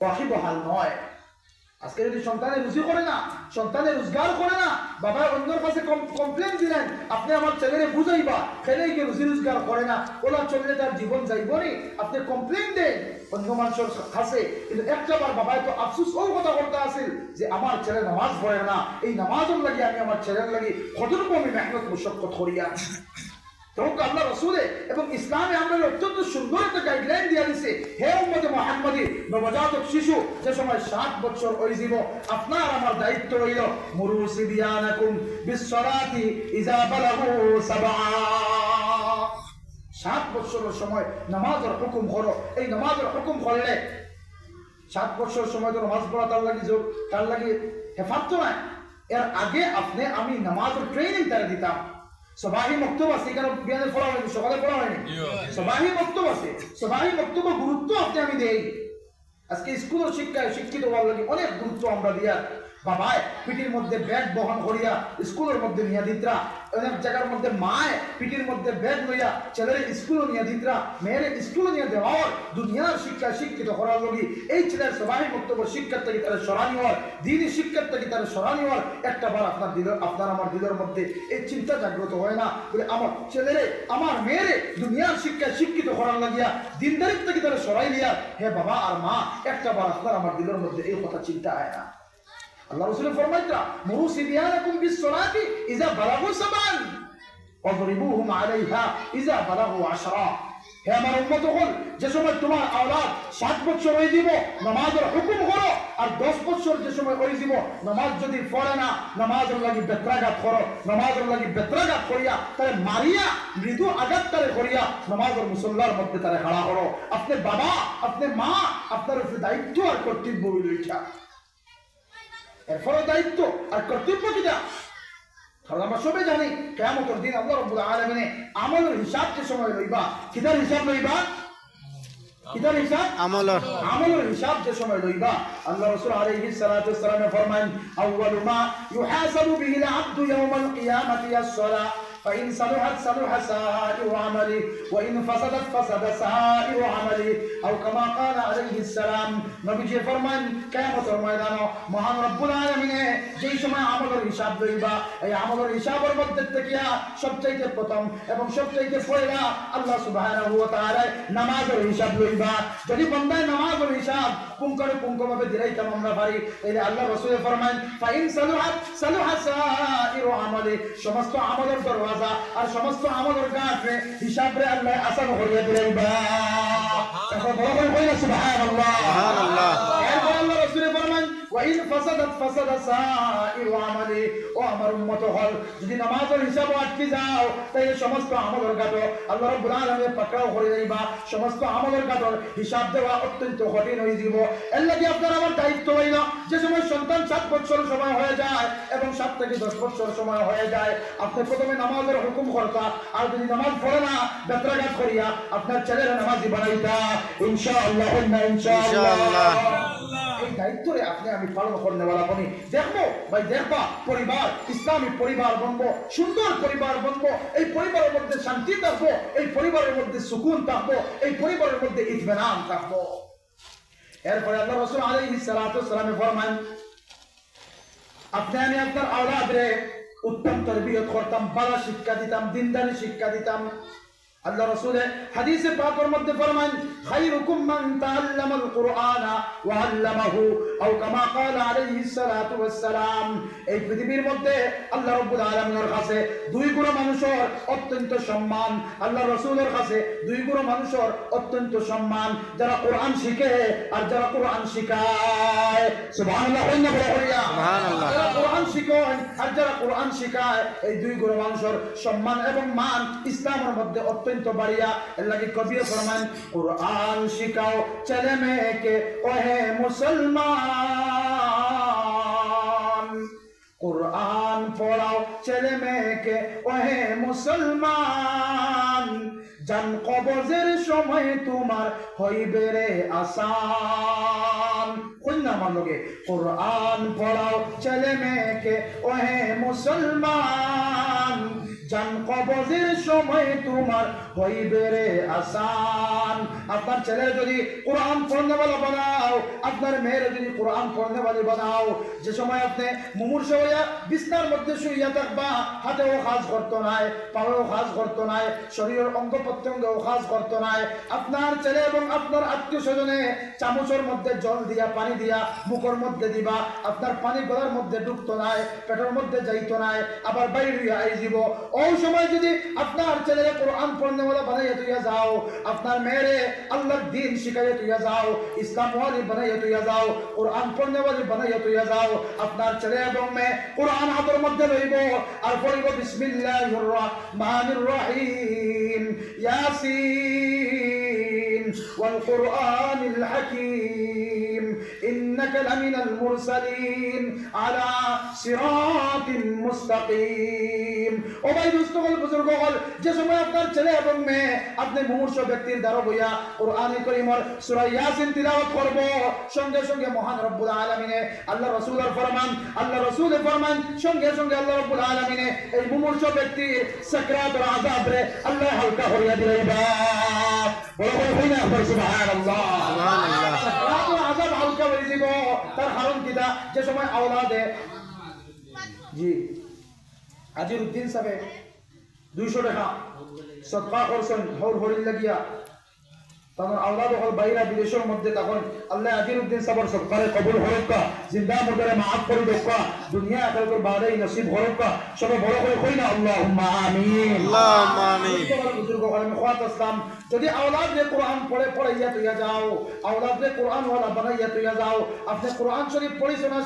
ওয়াকিবহাল নয় আজকে যদি সন্তানে রুজি করে না, সন্তানে রোজগার করে না বাবা অন্যর কাছে কমপ্লেন দিলেন, আপনি আমার ছেলেরে বুঝাইবা ছেলে কি রুজি রোজগার করে না? ওলা চললে তার জীবন যাইব নি? আপনি কমপ্লেন দেন। অন্য মানুষের কাছে, কিন্তু একটা বার বাবাই তো আফসুস ও কথা করতে আসিল যে আমার ছেলে নামাজ পড়ে না, এই নামাজের লাগি আমি আমার ছেলের লাগি কতটুকু আমি মেহনত মুশক্কত করিয়া তখন আল্লাহ রসুলে এবং ইসলামে আমরা অত্যন্ত সুন্দর একটা গাইডলাইন দিয়ে দিছে। হে উম্মতে মোহাম্মদী, নবজাতক শিশু যে সময় সাত বছর ওই জীব আপনার আমার দায়িত্ব রইল মুরু সিবিয়ানাকুম বিশ্বরাতি ইজা বালাহু সাবা। সাত বছরের সময় নামাজের হুকুম করো। এই নামাজের হুকুম করলে সাত বছর সময় তো নামাজ পড়া তার লাগি তার লাগি হেফাজত নাই। এর আগে আপনি আমি নামাজের ট্রেনিং তারা দিতাম। সবাহি বক্তব্য আছে এখানে বিয়ানে পড়া হয়নি সকালে পড়া হয়নি। সবাহি বক্তব্য আছে সবাহি বক্তব্য গুরুত্ব আপনি আমি দেই। আজকে স্কুল শিক্ষায় শিক্ষিত হওয়ার লাগে অনেক গুরুত্ব আমরা দিয়া বাবায় পিঠির মধ্যে ব্যাগ বহন করিয়া স্কুলের মধ্যে নিয়ে দিতরা। অনেক জায়গার মধ্যে মায় পিঠির মধ্যে ব্যাগ লইয়া ছেলের স্কুলে নিয়ে দিতরা। মেয়ের স্কুলে নিয়ে দেওয়ার দুনিয়ার শিক্ষা শিক্ষিত করার লগি এই ছেলের সবাই বক্তব্য শিক্ষার থেকে তারা সরানি হওয়ার দিনই শিক্ষার থেকে তারা সরানি হওয়ার একটা বার আপনার দিল আপনার আমার দিলের মধ্যে এই চিন্তা জাগ্রত হয় না। বলে আমার ছেলেরে, আমার মেয়েরে দুনিয়ার শিক্ষা শিক্ষিত করার লাগিয়া দিনদারির থেকে তারা সরাই লিয়া। হে বাবা আর মা, একটা বার আপনার আমার দিলের মধ্যে এই কথা চিন্তা হয় না। আল্লাহ ইযা বালাগু সাবান ওয়াদরিবুহুম আলাইহা ইযা বালাগু আশরা। হে আমার উম্মত হল যে সময় তোমার আওলাদ সাত বছর দিব নামাজের হুকুম করো, আর দশ বছর যে সময় দিব নামাজ যদি পড়ে না, নামাজের লাগি বেত্রাঘাত করো, নামাজের লাগি বেত্রাঘাত করিয়া, তারে মারিয়া, মৃদু আঘাত তারে করিয়া, নামাজের মুসল্লার মধ্যে তারে খাড়া করো। আপনি বাবা, আপনি মা, আপনার দায়িত্ব আর কর্তব্য হইল এটা ফলে দায়িত্ব আর কর্তব্য কিটা? কারণ আমরা সবাই জানি কেমন দিন আল্লাহ রব্বুল আলমিনে আমলের হিসাব যে সময় লইবা কিতার হিসাব লইবা? কিতার হিসাব? আমলর। আমলের হিসাব যে সময় লইবা। আল্লাহ রাসূল আলাইহিস সালাতু ওয়াসসালাম ফরমান আউয়ালু মা ইউহাসাবু বিহি আল-আবদু ইয়াওমাল কিয়ামাতি আস-সালাহ فإن صلحت صلح سائر عمله وإن فسدت فسد سائر عمله أو كما قال عليه السلام নবীজি ফরমান কিয়ামতের ময়দানে মহান রব্বুল আলামিনে যেই সময় আমলের হিসাব লইবা এই আমলের হিসাবের মধ্যে থেকে সবচাইতে প্রথম এবং সবচাইতে পয়লা আল্লাহ সুবহানাহু ওয়া তাআলা নামাজের হিসাব লইবা যদি বান্দায় নামাজের হিসাব পুঙ্খানু পুঙ্খভাবে দিলাইতাম আমরা পারি তাহলে আল্লাহ রসুল ফরমান ফাইন সালুহাত সালুহা সাইরু আমলে। সমস্ত আমলের দরওয়াজা আর সমস্ত আমলের গাছে হিসাব রে আল্লাহ আসান বড় করে কইলা সুবহানাল্লাহ সুবহানাল্লাহ। এরপর আল্লাহ রসুল ফরমান ওয়াইন ফাসাদাত ফাসাদা সাইরু আমলে ও আমার উম্মত হল, যদি নামাজের হিসাব আটকে যাও তাহলে সমস্ত আমলের আল্লাহ রাব্বুল আলামিন করে সমস্ত আমলের হিসাব দেওয়া অত্যন্ত কঠিন হয়ে যাব। এর আপনার আমার দায়িত্ব হইল যে সময় সন্তান সাত বছর সময় হয়ে যায় এবং সাত থেকে দশ বছর সময় হয়ে যায়, আপনি প্রথমে নামাজের হুকুম করতা, আর যদি নামাজ পড়ে না বেত্রাঘাত করিয়া আপনার ছেলেরা নামাজি বানাইতা। ইনশাআল্লাহ। ইনশাআল্লাহ। এই আপনি আমি পালন করতে বলা বলি দেখব, ভাই পরিবার পরিবার বনবো সুন্দর পরিবার বনবো এই পরিবারের মধ্যে শান্তি থাকব, এই পরিবারের মধ্যে সুকুন থাকব, এই পরিবারের মধ্যে থাকব। এরপরে আল্লাহ রসুল ফরমান আপনি আমি আপনার আওলাদ রে উত্তম তরবিয়ত করতাম ভালো শিক্ষা দিতাম, দিনদারি শিক্ষা দিতাম আল্লাহ রাসূলে হাদিসে পাকের মধ্যে ফরমান খায়রুকুম মান তাআল্লামাল কুরআনা ওয়া আল্লামাহু আও কামা ক্বালা আলাইহিস সালাতু ওয়াস সালাম এই পৃথিবীর মধ্যে আল্লাহ রাব্বুল আলামিনের কাছে দুই গুণ মানুষের অত্যন্ত সম্মান। আল্লাহ রাসূলের কাছে দুই গুণ মানুষের অত্যন্ত সম্মান। যারা কোরআন শিখে আর যারা কোরআন শিখায়। সুবহানাল্লাহ হয় না বড় করিয়া সুবহানাল্লাহ। যারা কোরআন শিখায় আর যারা কোরআন শিখায় এই দুই গুণ মানুষের সম্মান এবং মান ইসলামের মধ্যে অত্যন্ত বাড়িয়া, এর লাগি কবিও ফরমান, কোরআন শিখাও, ছেলে মেয়েকে ওহে মুসলমান। কোরআন পড়াও, ছেলে মেয়েকে ওহে মুসলমান। জান কবজের সময় তোমার হইবে রে আসান। কন্যা আমার লোকে কোরআন পড়াও, ছেলে মেয়েকে ওহে মুসলমান। জান কবজের সময় তোমার হইবে রে আসান। আপনার যদি কোরআন পড়নে বলে বানাও, আপনার মেয়ের যদি কোরআন পড়নে বলে বানাও, যে সময় আপনি মুমূর্ষ হইয়া মধ্যে শুইয়া থাকবা, হাতেও কাজ করতো নাই, পায়েও কাজ করতো নাই, শরীরের অঙ্গ প্রত্যঙ্গেও কাজ করতো নাই। আপনার ছেলে এবং আপনার আত্মীয় স্বজনে চামচের মধ্যে জল দিয়া, পানি দিয়া, মুখের মধ্যে দিবা, আপনার পানি গলার মধ্যে ডুবতো নাই, পেটের মধ্যে যাইতো নাই, আবার বাইরে আই যাব ওই সময় যদি আপনার ছেলেরা কোরআন পড়নেওয়ালা বানাইয়া তুইয়া যাও। আপনার মেয়েরে আল্লাহর দিন শিখাইয়া তুইয়া যাও, ইসলাম ওয়ালি বানাইয়া তুইয়া যাও, কোরআন পড়নেওয়ালি বানাইয়া তুইয়া যাও। আপনার ছেলে এবং মেয়ে কোরআন হাতের মধ্যে রইব। আর পড়িব, বিসমিল্লাহির রহমানির রহিম। ইয়াসিন। والقرآن الحكيم إنك لمن المرسلين على صراط مستقيم ও ভাই দুস্থকল বুজুর্গকল যে সময় আপনার ছেলে এবং মেয়ে আপনি মুমূর্ষ ব্যক্তির দ্বারা বইয়া কোরআনে করিমর সূরা ইয়াসিন তিলাওয়াত করব সঙ্গে সঙ্গে মহান রব্বুল আলামিনে আল্লাহ রাসূলের ফরমান আল্লাহ রাসূলের ফরমান সঙ্গে সঙ্গে আল্লাহ রব্বুল আলামিনে এই মুমূর্ষ ব্যক্তির সাকরাতুল আযাব রে আল্লাহ হালকা হইয়া দিলেবা বড় বড় হইনা সুবহানাল্লাহ। সুবহানাল্লাহ। সাকরাতুল আযাব হালকা হয়ে দিব তার কারণ কিটা যে সময় আওলাদে জি আজির উদ্দিন সাহেব দুইশো টাকা সৎকা করছেন হর হরিল লাগিয়া। তখন আওলাদ হল বাইরা বিদেশের মধ্যে তখন আল্লাহ আজির সাবর সৎকারে কবুল হরক্কা জিন্দা মুর্দারে মাফ করে দেখা দুনিয়া নসিব হরক্কা সবে বড় করে কই না আল্লাহুম্মা আমিন আল্লাহুম্মা আমিন। বুজুর্গ হলেন খাত আসলাম যদি আওলাদ রে কোরআন পড়ে পড়াইয়া তুইয়া যাও আওলাদ রে কোরআন ওয়ালা বানাইয়া তুইয়া যাও আপনি কোরআন শরীফ পড়ি শোনা